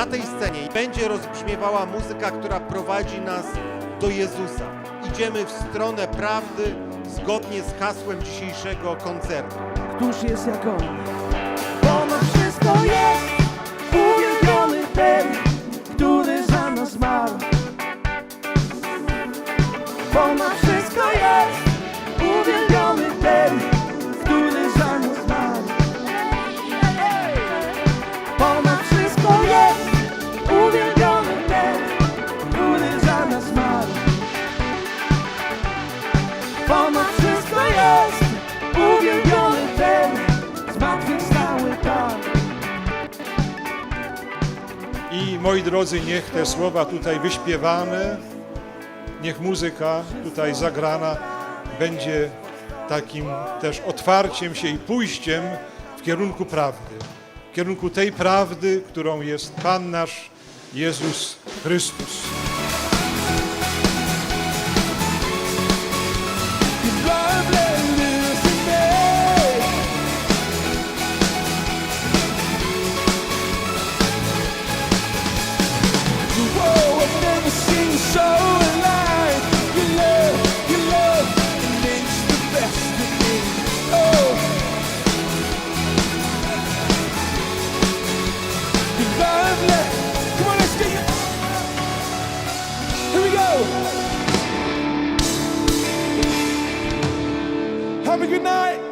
na tej scenie będzie rozbrzmiewała muzyka, która prowadzi nas do Jezusa. Idziemy w stronę prawdy zgodnie z hasłem dzisiejszego koncertu. Któż jest jak on? Ponad wszystko jest uwielbiony ten, który za nas zmarł. Ponad wszystko jest Ponad wszystko jest uwielbiony ten, zmartwychwstały Pan. I moi drodzy, niech te słowa tutaj wyśpiewane, niech muzyka tutaj zagrana będzie takim też otwarciem się i pójściem w kierunku prawdy. W kierunku tej prawdy, którą jest Pan nasz Jezus Chrystus. Here we go. Have a good night.